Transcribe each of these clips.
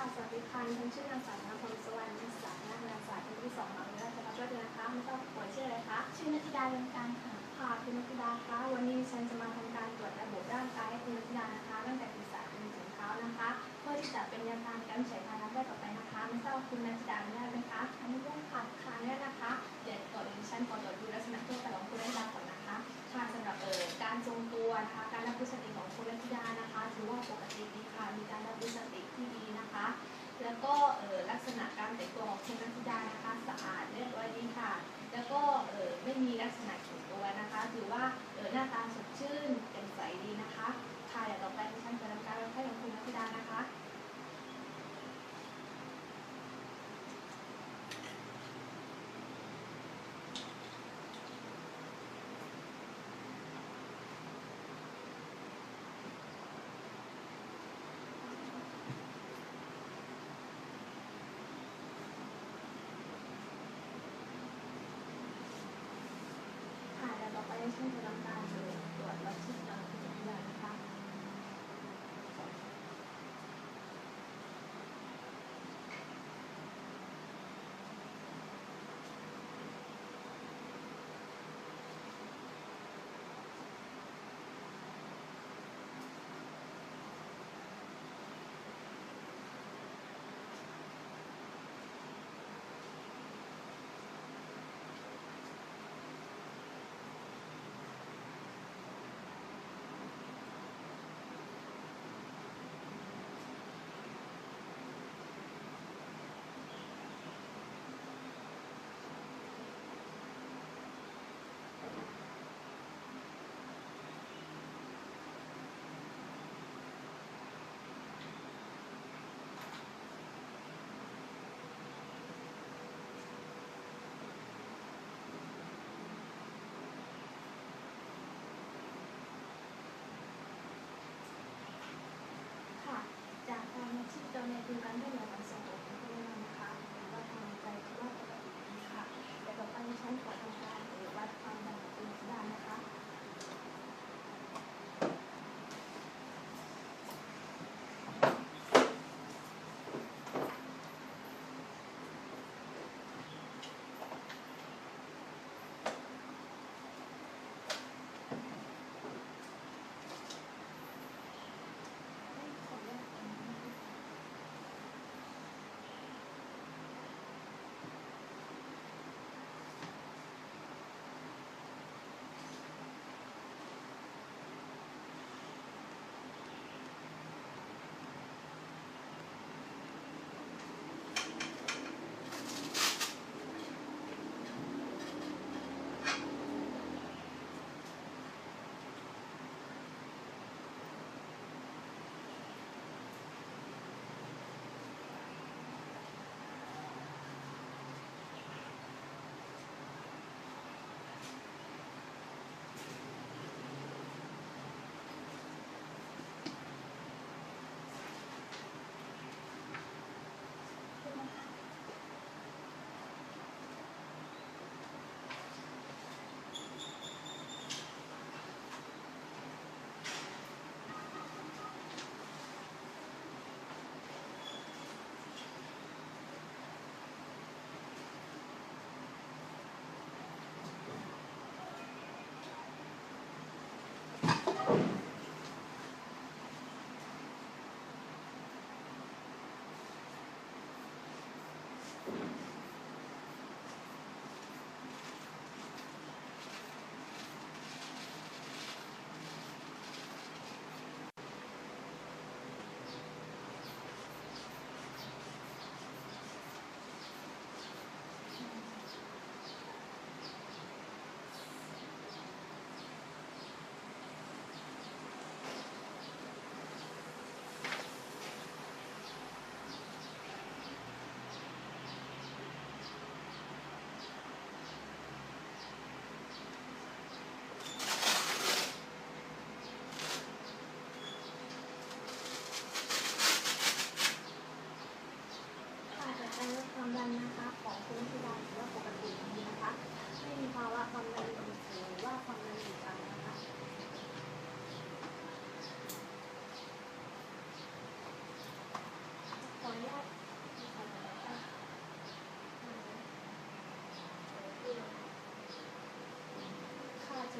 สวัสดีค่ะฉันชื่อนางสาวนภพสวรรณนักศึกษาคณะคณะศาสตร์ปีที่สองมหาวิทยาลัยราชภัฏด้วยนะคะไม่ทราบป่วยชื่ออะไรคะ ชื่อนัทธิดาเรืองการค่ะ ค่ะคุณนักกีฬาคะ วันนี้ฉันจะมาทำการตรวจระบบร่างกายให้คุณนักกีฬานะคะ ตั้งแต่ศีรษะจนถึงเท้านะคะ เพื่อที่จะเป็นแนวทางการใช้พานได้ต่อไปนะคะ ไม่ทราบคุณนักกีฬาอนุญาตไหมคะอนุญาตค่ะค่ะเนี่ยนะคะ เดี๋ยวก่อนดิฉันขอตรวจดูลักษณะทั่วไปของคุณนักกีฬาก่อนนะคะ ค่ะสำหรับเอ่อการทรงตัวนะคะ การรับรู้สติของคุณนักกีฬานะคะถือว่าปกติดีค่ะมีการรับรู้สติที่ดีนะคะ แล้วก็เอ่อลั กษณะการแต่งตัวของคุณนักธิดานะคะสะอาดเรียบร้อยดีค่ะ แล้วก็ไม่มีลักษณะแข็งตัวนะคะ ถือว่าหน้าตาส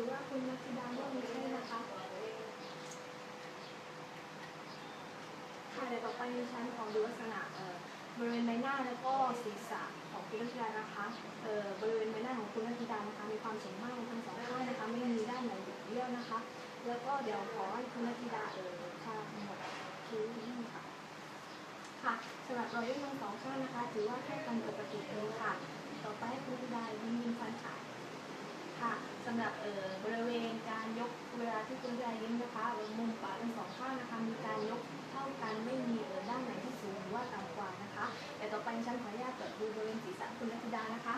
ว่าคุณนักธิดาเรื่องนี้ด้วยนะคะ ค่ะเดี๋ยวต่อไปดิฉันขอดูลักษณะเอ่อบริเวณใบหน้าแล้วก็ศีรษะของคุณนัทธิดานะคะเอ่อบริเวณใบหน้าของคุณนัทธิดานะคะมีความสวยมากทั้งสองข้างนะคะไม่มีด้านไหนบิดเบี้ยวนะคะ แล้วก็เดี๋ยวขอให้คุณนัทธิดาเอ่อทาหมดคิ้วนิดนึงค่ะค่ะสำหรับรอยยิ้มทั้งสองข้างนะคะ ถือว่าแค่กันปกติเองค่ะ ต่อไปให้คุณนัทธิดายิ้มยิ้มฟันขา ค่ะสำหรับเอ่อบริเวณการยกเวลาที่คุณนัทธิดายิ้มนะคะเออมุมปากทั้งสองข้างนะคะมีการยกเท่ากันไม่มีเออด้านไหนที่สูงหรือว่าต่ำกว่านะคะแต่ต่อไปฉันขออนุญาตเปิดดูบริเวณศีรษะคุณนัทธิดานะคะ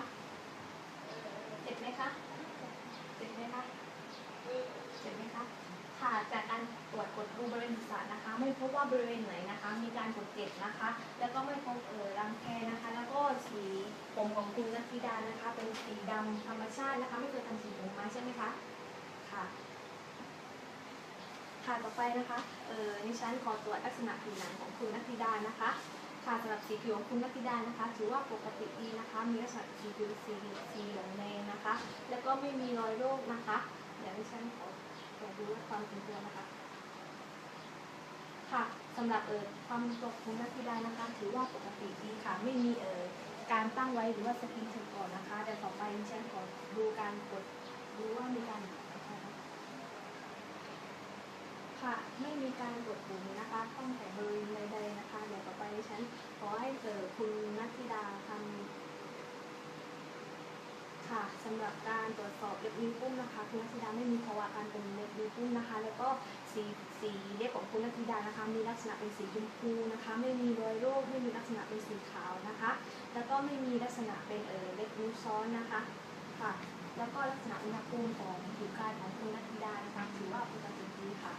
เจ็บไหมคะเจ็บไหมคะเจ็บไหมคะค่ะจากการตรวจกดดูบริเวณศีรษะนะคะ ไม่พบว่าบริเวณไหนนะคะ มีการกดเจ็บนะคะ แล้วก็ไม่พบเออรังแคนะคะ แล้วก็สี ธิดานะคะ เป็นสีดำธรรมชาตินะคะ ไม่เคยทำสีผมมาใช่ไหมคะ ค่ะ ค่ะ ต่อไปนะคะ เอ่อดิฉันขอตรวจลักษณะผิวหนังของคุณนัทธิดานะคะ ค่ะสำหรับสีผิวของคุณนัทธิดานะคะ ถือว่าปกติดีนะคะ มีลักษณะสีผิวสีสีเหลืองแดงนะคะ แล้วก็ไม่มีรอยโรคนะคะ เดี๋ยวดิฉันขอตรวจดูความเป็นตัวนะคะค่ะสำหรับเอ่อความเป็นตัวของคุณนัทธิดานะคะ ถือว่าปกติดีค่ะ ไม่มีเอ่อ การตั้งไว้หรือว่าสกรีนเทปก่อนนะคะเดี๋ยวต่อไปดิฉันขอดูการกดดูว่ามีการค่ะไม่มีการกดปุ่มนะคะตั้งแต่บริเวณใดๆนะคะเดี๋ยวต่อไปฉันขอให้เจอคุณนัทธิดาทำ สำหรับการตรวจสอบเล็บนิ้วปุ้มนะคะ คุณนัทธิดาไม่มีภาวะการเป็นเล็บนิ้วปุ้มนะคะ แล้วก็สีสีเล็บของคุณนัทธิดานะคะ มีลักษณะเป็นสีชมพูนะคะ ไม่มีรอยโรคไม่มีลักษณะเป็นสีขาวนะคะ แล้วก็ไม่มีลักษณะเป็นเออเล็บนิ้วซ้อนนะคะค่ะ แล้วก็ลักษณะอุณหภูมิของผิวกายของคุณนัทธิดานะคะถือว่าปกติดีค่ะ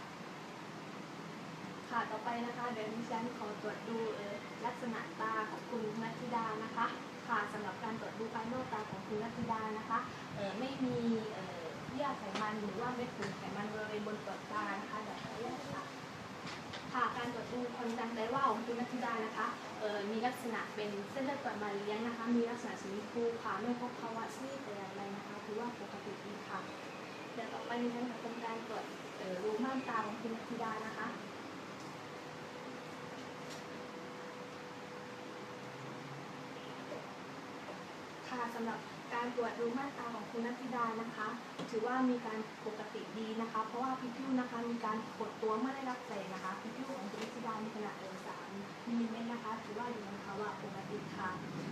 ค่ะต่อไปนะคะเดี๋ยวดิฉันขอตรวจดูเออลักษณะตาของคุณนัทธิดานะคะ ค่ะสำหรับการตรวจดูภายนอกตาของคุณนัทิดานะคะเออไม่มีเออเยื่อไขมันหรือว่าเม็ดฝุ่นไขมันบริเวณบนเปลอกตานะคะเดี๋ยวขออนุญาตค่ะค่ะการตรวจดูความดันไตว่าของคุณนัทธิดานะคะเออมีลักษณะเป็นเส้นเลือดฝอยมาเลี้ยงนะคะ มีลักษณะสีชมพูค่ะไม่พบภาวะซีดแต่อย่างใดนะคะถือว่าปกติดีค่ะเดี๋ยวต่อไปดิฉันจะทำการตรวจเอ่อรูม่านตาของคุณนัทธิดานะคะ ค่ะสำหรับการตรวจดูม่านตาของคุณนัทธิดานะคะ ถือว่ามีการปกติดีนะคะ เพราะว่าพิพิวนะคะมีการกดตัวเมื่อได้รับแสงนะคะพิพิวของคุณนัทธิดามีขนาดเออสามมิลลิเมตรนะคะ ถือว่าอยู่ในภาวะปกติค่ะ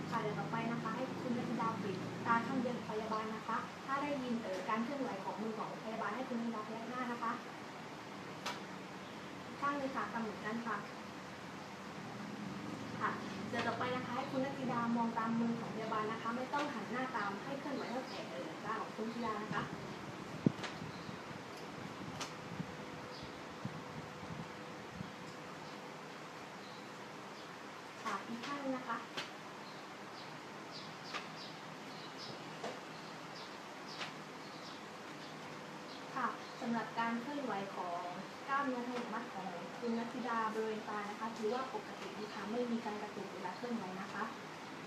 ค่ะเดี๋ยวต่อไปนะคะ ให้คุณนัทธิดาปิดตาข้างเดียวพยาบาลนะคะ ถ้าได้ยินเออการเคลื่อนไหวของมือของพยาบาลให้คุณนัทธิดาพยักหน้านะคะข้างเลยค่ะทำหมือนกันค่ะค่ะเดี๋ยวต่อไปนะคะให้คุณนัทธิดามองตามมือของพ นะคะ ไม่ต้องหันหน้าตามให้เคลื่อนไหวเท่าแต่เออตาของคุณนัทธิดานะคะค่ะอีกข้างหนึ่งนะคะค่ะสำหรับการเคลื่อนไหวของกล้ามเนื้อทั้งมัดของคุณนัทธิดาบริเวณตานะคะ ถือว่าปกติดีค่ะไม่มีการกระตุกเวลาเคลื่อนไหวนะคะ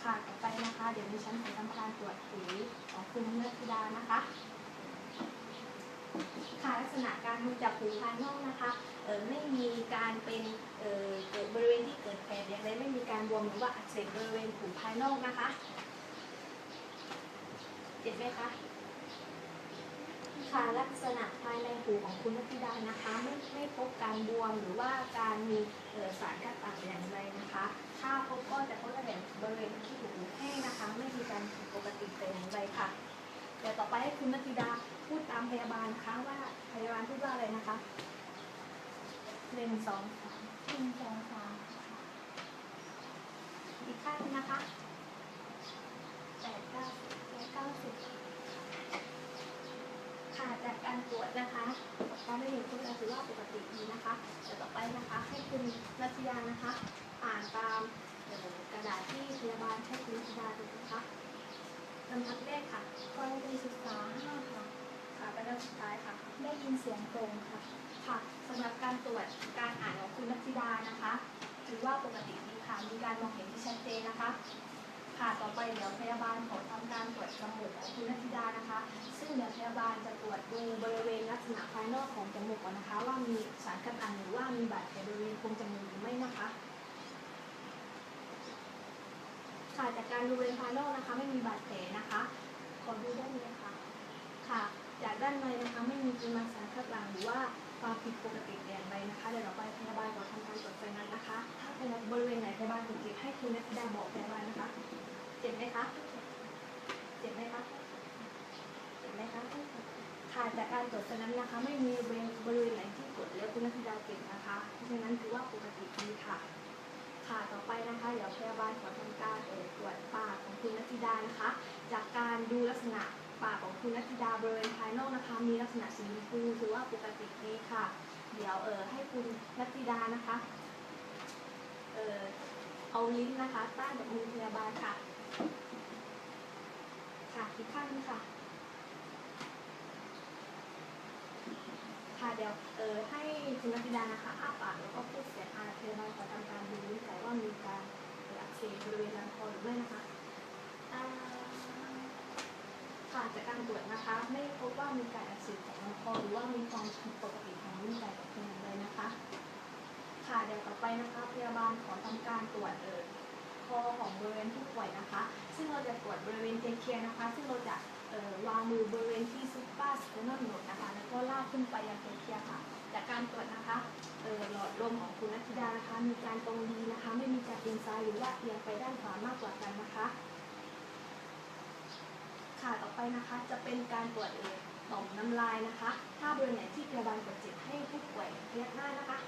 ค่ะต่อไปนะคะ เดี๋ยวดิฉันจะทำการตรวจหูของคุณนัทธิดานะคะค่ะลักษณะการดูจากผิวภายนอกนะคะเออไม่มีการเป็นเออเกิดบริเวณที่เกิดแผลอย่างไรไม่มีการบวมหรือว่าอักเสบบริเวณผิวภายนอกนะคะ เจ็บไหมคะ ค่ะลักษณะภายในหูของคุณนัทธิดานะคะไม่ไม่พบการบวมหรือว่าการมีสารกัดตัดอย่างไรนะคะ ถ้าพบก็จะพบแต่บริเวณที่หูแห้งนะคะ ไม่มีการผิดปกติแต่อย่างไรค่ะเดี๋ยวต่อไปให้คุณนัทธิดาพูดตามพยาบาลนะคะว่าพยาบาลพูดว่าอะไรนะคะหนึ่งสองสามหนึ่งสองสามอีกข้างนะคะแปดเก้าแปดเก้าสิบ จากการตรวจนะคะการได้เห็นคุณถือว่าปกติดีนะคะเดี๋ยวต่อไปนะคะให้คุณรัชยานะคะ อ่านตามกระดาษที่พยาบาลให้คุณรัชยาดูนะคะลำดับแรกค่ะกรณีศึกษาห้าค่ะค่ะเป็นลำดับสุดท้ายค่ะ ได้ยินเสียงตรงค่ะ ค่ะสำหรับการตรวจการอ่านของคุณนัทธิดานะคะ ถือว่าปกติดีค่ะ มีการมองเห็นที่ชัดเจนนะคะ ค่ะต่อไปเดี๋ยวพยาบาลขอทำการตรวจจมูกของคุณนัทธิดานะคะ ซึ่งเดี๋ยวพยาบาลจะตรวจดูบริเวณลักษณะภายนอกของจมูกก่อนนะคะ ว่ามีสารกัดอันหรือว่ามีบาดแผลบริเวณโพรงจมูกหรือไม่นะคะค่ะจากการดูบริเวณภายนอกนะคะ ไม่มีบาดแผลนะคะขอดูด้านในค่ะค่ะ จากด้านในนะคะไม่มีปริมาณสารคัดหลั่งหรือว่าความผิดปกติอย่างใดนะคะเดี๋ยวเราไปพยาบาลขอทำการตรวจไฟนั้นนะคะ ถ้าเป็นบริเวณไหนพยาบาลถึงเจ็บให้คุณนัทิดาบอกพยาบาลนะคะ เจ็บไหมคะ เจ็บไหมคะ เจ็บไหมคะ ค่ะจากการตรวจไฟนั้นนะคะ ไม่มีบริเวณไหนที่ตรวจแล้วคุณนัทธิดาเจ็บนะคะเพราะฉะนั้นถือว่าปกติดีค่ะค่ะต่อไปนะคะเดี๋ยวพยาบาลขอทำการเตรวจปากของคุณนัทธิดานะคะ จากการดูลักษณะปากของคุณนัทธิดาบริเวณภายนอกนะคะ มีลักษณะสีชมพูถือว่าปกติดีค่ะ เดี๋ยวเออให้คุณนัทธิดานะคะ เออเอาลิ้นนะคะต้กับมือพยาบาลค่ะ ค่ะอีกข้างนึงค่ะ ค่ะเดี๋ยวเออให้คุณนัทธิดานะคะอ้าปากแล้วก็พูดเสียงอาพยาบาลขอทำการดูวิจัยว่ามีการอักเสบบริเวณลำคอหรือไม่นะคะอ่าค่ะจากการตรวจนะคะ ไม่พบว่ามีการอักเสบของลำคอหรือว่ามีความผิดปกติของลิ้นไก่กับคุณอย่างใดนะคะ ค่ะเดี๋ยวต่อไปนะคะพยาบาลขอทำการตรวจเออ คอของบริเวณผู้ป่วยนะคะ ซึ่งเราจะตรวจบริเวณเทเคียนะคะ ซึ่งเราจะวางมือบริเวณที่ซุปเปอร์สเตนอลโนดนะคะ แล้วก็ลากขึ้นไปยังเทเคียค่ะ จากการตรวจนะคะหลอดลมของคุณนัทธิดานะคะ มีการตรงดีนะคะ ไม่มีการเอียงซ้ายหรือว่าเอียงไปด้านขวามากกว่ากันนะคะค่ะต่อไปนะคะจะเป็นการตรวจเอ่อต่อมน้ำลายนะคะ ถ้าบริเวณไหนที่พยาบาลกดเจ็บให้ผู้ป่วยพยักหน้านะคะ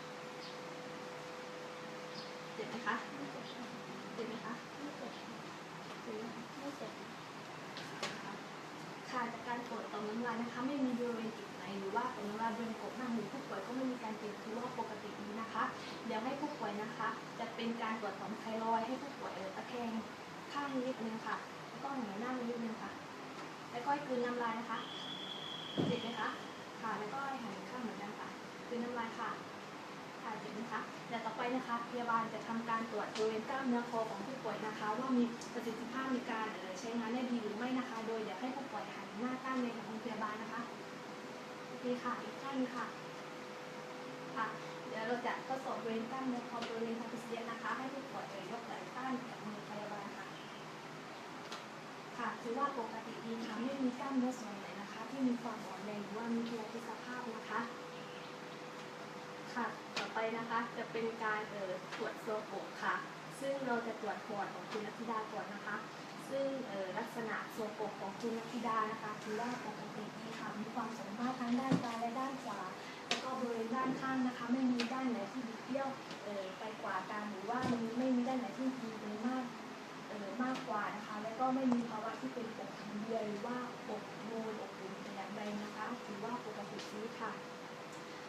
เจ็บไหมคะ เจ็บไหมคะไม่เจ็บเจ็บไหมคะไม่เจ็บค่ะจากการตรวจต่อมน้ำลายนะคะ ไม่มีบริเวณจุดไหนหรือว่าต่อมน้ำลายบริเวณกบหน้าหูผู้ป่วยก็ไม่มีการเปลี่ยนคือว่าปกติดีนะคะ เดี๋ยวให้ผู้ป่วยนะคะ จะเป็นการตรวจต่อมไทรอยให้ผู้ป่วยตะแคงข้างนิดนึงค่ะแล้วก็หงายหน้านิดนึงค่ะ แล้วก็ให้กลืนน้ำลายนะคะเจ็บไหมคะค่ะแล้วก็ห้หันข้างเหมือนกันค่ะกลืนน้ำลายค่ะค่ะเจ็บไหมคะ เดี๋ยวต่อไปนะคะ พยาบาลจะทำการตรวจบริเวณกล้ามเนื้อคอของผู้ป่วยนะคะ ว่ามีประสิทธิภาพในการใช้งานได้ดีหรือไม่นะคะ โดยเดี๋ยวให้ผู้ป่วยหันหน้าตั้งในของโรงพยาบาลนะคะโอเคค่ะอีกท่านค่ะค่ะ เดี๋ยวเราจะทดสอบบริเวณกล้ามเนื้อคอบริเวณทาพิเซียนะคะ ให้ผู้ป่วยเอ่ยยกไหล่ต้านกับมือพยาบาลค่ะ ค่ะถือว่าปกติดีค่ะไม่มีกล้ามเนื้อส่วนไหนนะคะ ที่มีความอ่อนแรงหรือว่ามีพยาธิสภาพนะคะ ค่ะ ต่อไปนะคะ จะเป็นการเอ่อตรวจโซโกค่ะ ซึ่งเราจะตรวจปอดของคุณนัทธิดาก่อนนะคะ ซึ่งเอ่อลักษณะโซโกของคุณนัทธิดานะคะถือว่าปกติดีค่ะ มีความสามารถทั้งด้านซ้ายและด้านขวา แล้วก็บริเวณด้านข้างนะคะ ไม่มีด้านไหนที่บิดเบี้ยวเอ่อไปกว่ากันหรือว่ามีไม่มีด้านไหนที่ดีไปมากเอ่อมากกว่านะคะ แล้วก็ไม่มีภาวะที่เป็นอกหินเบียหรือว่าอกโนนอกอุ่นแต่อย่างใดนะคะ ถือว่าปกติดีค่ะ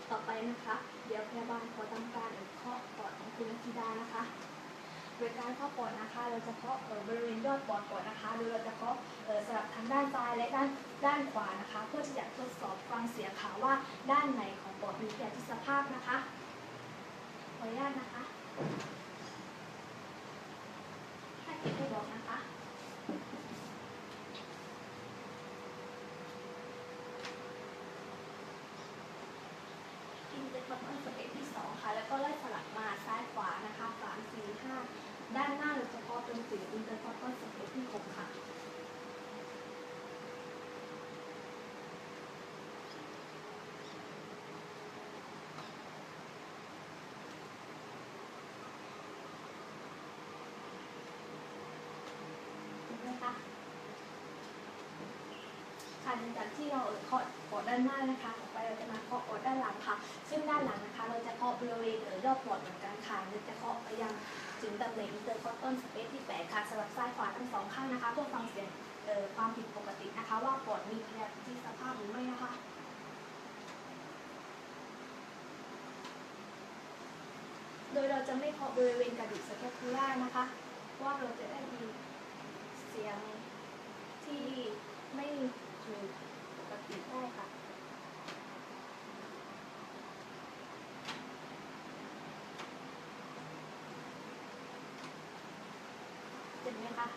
ต่อไปนะคะ เดี๋ยวพยาบาลขอทำการเอ่อเคาะปอดของคุณนัทธิดานะคะโดยการเคาะปอดนะคะ เราจะเคาะบริเวณยอดปอดก่อนนะคะ โดยเราจะเคาะสลับทางด้านซ้ายและด้านด้านขวานะคะ เพื่อที่จะทดสอบฟังเสียงค่ะว่าด้านไหนของปอดมีประสิทธิภาพนะคะ ขออนุญาตนะคะ ถ้าเก็บให้บอกนะคะ อินเตอร์คอนสเปซที่สองค่ะ แล้วก็ไล่สลับมาซ้ายขวานะคะสามสี่ห้าด้านหน้าโดยเฉพาะจนถึงอินเตอร์คอนสเปซที่หกค่ะ เห็นไหมคะ หลังจากที่เราเคาะปอดด้านหน้านะคะต่อไปเราจะมาเคาะปอดด้านหลังค่ะ ซึ่งด้านหลังนะคะ เราจะเคาะบริเวณเอ่อยอดปอดเหมือนกันค่ะเราจะเคาะไปยังถึงตำแหน่งอินเตอร์คอตตอนสเปซที่แปดค่ะสำหรับซ้ายขวาทั้งสองข้างนะคะเพื่อฟังเสียงเอ่อความผิดปกตินะคะ ว่าปอดมีพยาธิสภาพหรือไม่นะคะโดยเราจะไม่เคาะบริเวณกระดูกสแคปูล่านะคะเพราะว่าเราจะได้ยินเสียงที่ไม่ คือปกติใช่ค่ะเห็นไหมคะ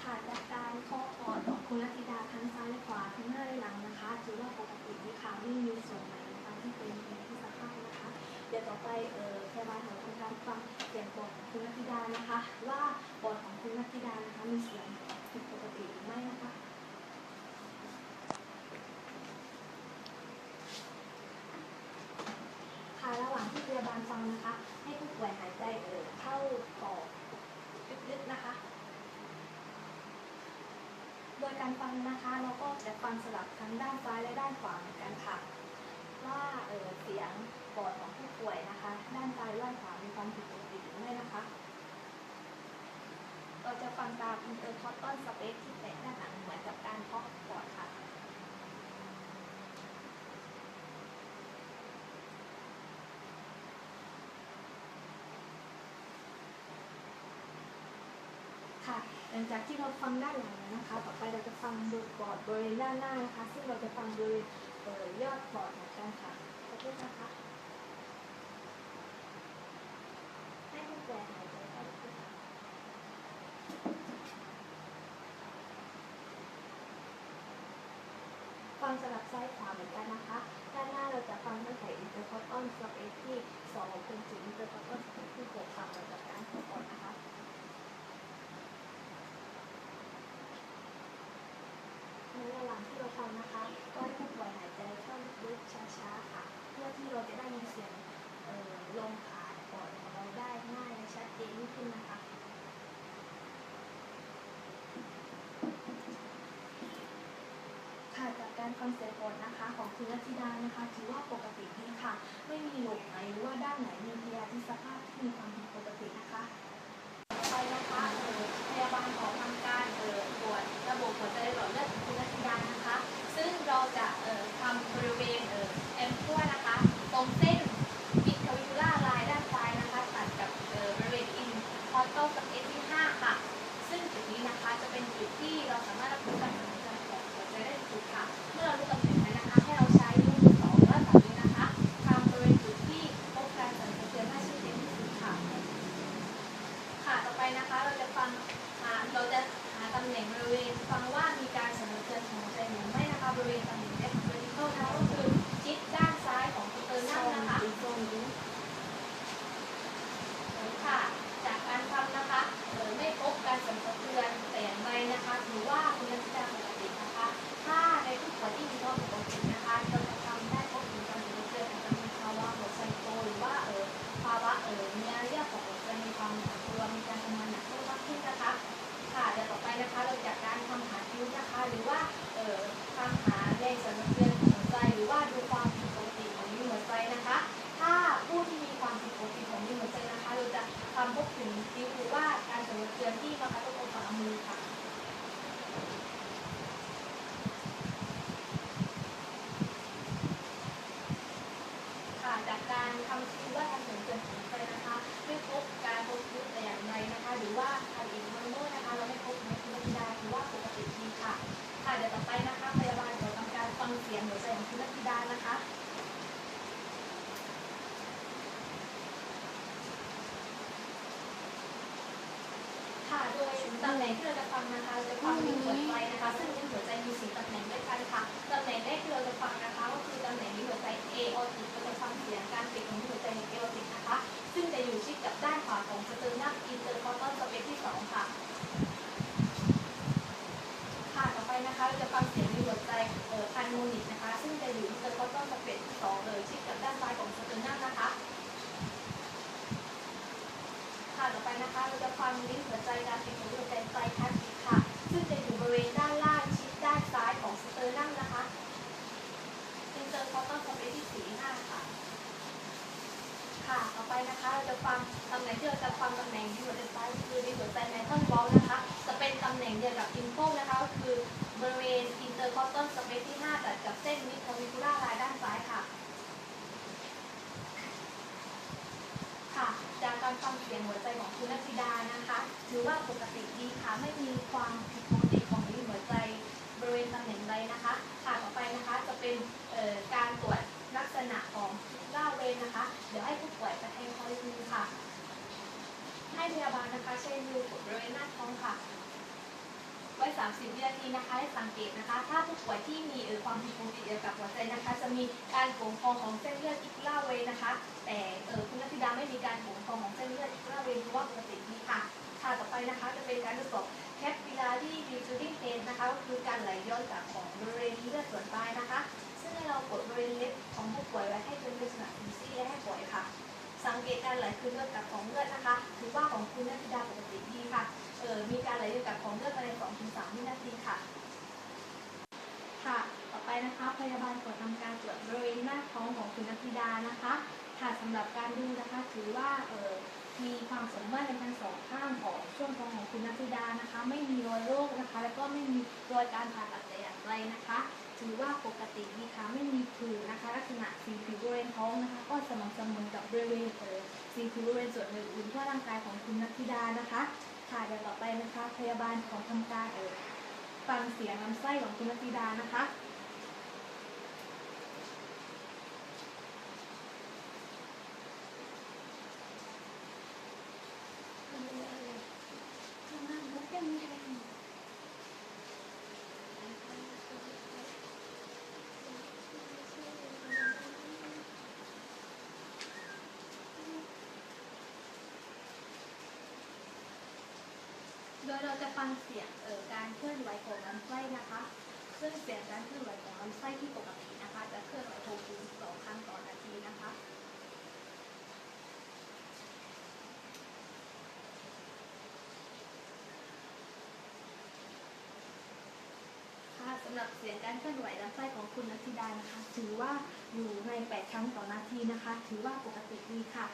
ถ่ายจากการข้อถอดออคุณลักษณาทั้งซ้ายและขวาทั้งหน้าและหลังนะคะ ถือว่าปกติไหมคะไม่มีส่วนไหนนะคะที่เป็น เดี๋ยวต่อไปเออพยาบาลของทำการฟังเสียงบอดของคุณนักธิดานะคะ ว่าบอดของคุณนักธิดานะคะมีเสียงผิดปกติหรือไม่นะคะค่ะระหว่างที่พยาบาลฟังนะคะ ให้ผู้ป่วยหายใจเออเข้าออกลึกๆนะคะโดยการฟังนะคะเราก็จะฟังสลับทั้งด้านซ้ายและด้านขวาเหมือนกันค่ะ ว่าเออเสียง ปอดของผู้ป่วยนะคะ ด้านซ้ายด้านขวามีความผิดปกติหรือไม่นะคะ เราจะฟังตามอินเตอร์คอตตอนสเปซที่แตะด้านหลังเหมือนกับการเคาะปอดค่ะค่ะหลังจากที่เราฟังด้านหลังนะคะ ต่อไปเราจะฟังบนปอดบริเวณด้านหน้านะคะ ซึ่งเราจะฟังโดยเวณยอดปอดเหมือนกันค่ะขอบคุณนะคะ ฟังสลับซ้ายขวาเหมือนกันนะคะ ด้านหน้าเราจะฟังตั้งแต่อินเตอร์คอร์อนสเปซที่สองจนถึงอินเตอร์คอร์อนสเปซที่หกค่ะเราจะการขอกอนนะคะเนื้อหลังที่เรา การเสียผลนะคะของคุณลัทธิดานะคะถือว่าปกติดีค่ะ ไม่มีหลบไหนหรือว่าด้านไหนมีพยาธิสภาพที่มีความผิด อย่ยงหัวใจของคุณนักธิดานะคะถือว่าปกติดีค่ะไม่มีความผิดปกติของริหัวใจบริเวณตำแหน่งใดนะคะค่ะต่อไปนะคะจะเป็นการตรวจลักษณะของกล้าเวนนะคะ เดี๋ยวให้ผู้ป่วยไปให้คอนิดูค่ะ ให้พยาบาลนะคะเช้มือกดบริเวณหน้าท้องค่ะ 30 วินาทีนะคะให้สังเกตนะคะ ถ้าผู้ป่วยที่มีเอ่อความผิดปกติเกี่ยวกับหัวใจนะคะ จะมีการโป่งพองของเส้นเลือดอิกล่าเวนนะคะ แต่เออคุณนัทธิดาไม่มีการโป่งพองของเส้นเลือดอิกล่าเวนเพราะว่าปกติดีค่ะ ค่ะต่อไปนะคะจะเป็นการทดสอบแคปปิลารีดิวจูดิ้งเทสนะคะก็คือการไหลย้อนจากของบริเวณเลือดส่วนปลายนะคะ ซึ่งให้เรากดบริเวณเล็บของผู้ป่วยไว้ให้เป็นลักษณะซีซีและให้ป่วยค่ะ สังเกตการไหลคืนเลือดกับของเลือดนะคะถือว่าของคุณนัทธิดาปกติดีค่ะเออมีการไหลเวียนกับของเลือดภายใน2-3วินาทีค่ะ ค่ะ ต่อไปนะคะพยาบาลขอทำการตรวจบริเวณหน้าท้องของคุณนัทธิดานะคะค่ะสำหรับการดูนะคะถือว่าเออมีความสมมาตรในทั้งสองข้างของช่วงท้องของคุณนัทธิดานะคะ ไม่มีรอยโรคนะคะ แล้วก็ไม่มีรอยการผ่าตัดแต่อย่างไรนะคะ ถือว่าปกติดีค่ะไม่มีผื่นนะคะ ลักษณะสีผิวบริเวณท้องนะคะ ก็สม่ำเสมอกับบริเวณเออสีผิวบริเวณส่วนอื่นๆทั่วร่างกายของคุณนักธิดานะคะค่ะเดี๋ยวต่อไปนะคะ พยาบาลของทำการเออฟังเสียงลำไส้ของคุณนักธิดานะคะ โดยเราจะฟังเสียงเอ่อการเคลื่อนไหวของลำไส้นะคะซึ่งเสียงการเคลื่อนไหวของลำไส้ที่ปกตินะคะ จะเคลื่อนไหวหกถึงสองครั้งต่อนาทีนะคะค่ะสำหรับเสียงการเคลื่อนไหวลำไส้ของคุณนัทธิดานะคะ ถือว่าอยู่ใน 8 ครั้งต่อนาทีนะคะ ถือว่าปกติดีค่ะ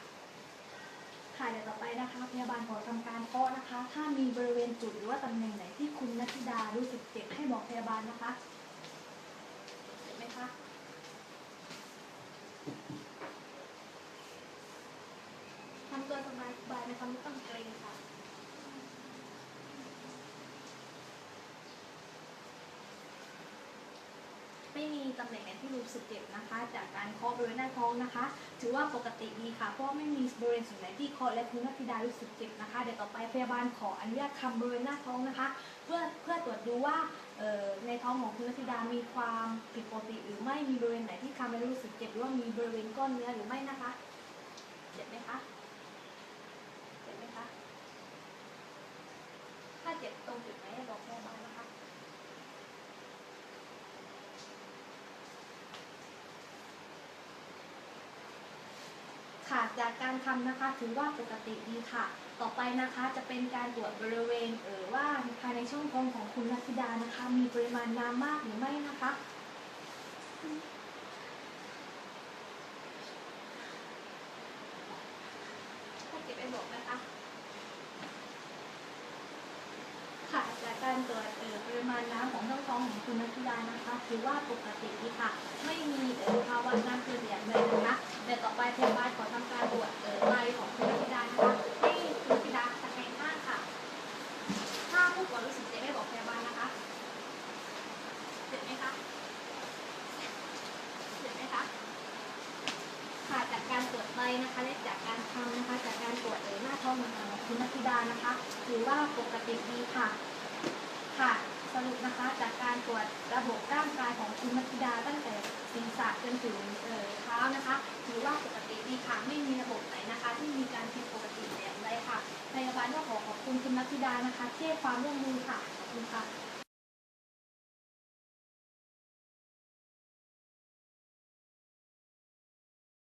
ค่ะเดี๋ยวต่อไปนะคะ พยาบาลขอทำการเคาะนะคะ ถ้ามีบริเวณจุดหรือว่าตำแหน่งไหนที่คุณนัทธิดารู้สึกเจ็บให้บอกพยาบาลนะคะเห็นไหมคะทำตัวสบายๆนะคะไม่ต้องเกรงค่ะ ไม่มี ตำแหน่งไหนที่รู้สึกเจ็บนะคะ จากการเคาะบริเวณหน้าท้องนะคะ ถือว่าปกติดีค่ะ เพราะไม่มีบริเวณส่วนไหนที่เคาะและคุณนัทธิดารู้สึกเจ็บนะคะ เดี๋ยวต่อไปพยาบาลขออนุญาตคำบริเวณหน้าท้องนะคะ เพื่อเพื่อตรวจดูว่าในท้องของคุณนัทธิดามีความผิดปกติหรือไม่มีบริเวณไหนที่ทำให้รู้สึกเจ็บหรือว่ามีบริเวณก้อนเนื้อหรือไม่นะคะ เจ็บไหมคะ เจ็บไหมคะ ถ้าเจ็บตรงจุดไหนให้บอกพยาบาลนะคะ ค่ะ จากการทำนะคะถือว่าปกติดีค่ะ ต่อไปนะคะจะเป็นการตรวจบริเวณเออว่าภายในช่องท้องของคุณนัทธิดานะคะ มีปริมาณน้ำมากหรือไม่นะคะถ้าเก็บไปบอกนะคะค่ะจากการตรวจเอ่อปริมาณน้ำของช่องท้องของคุณนัทธิดานะคะ ถือว่าปกติดีค่ะ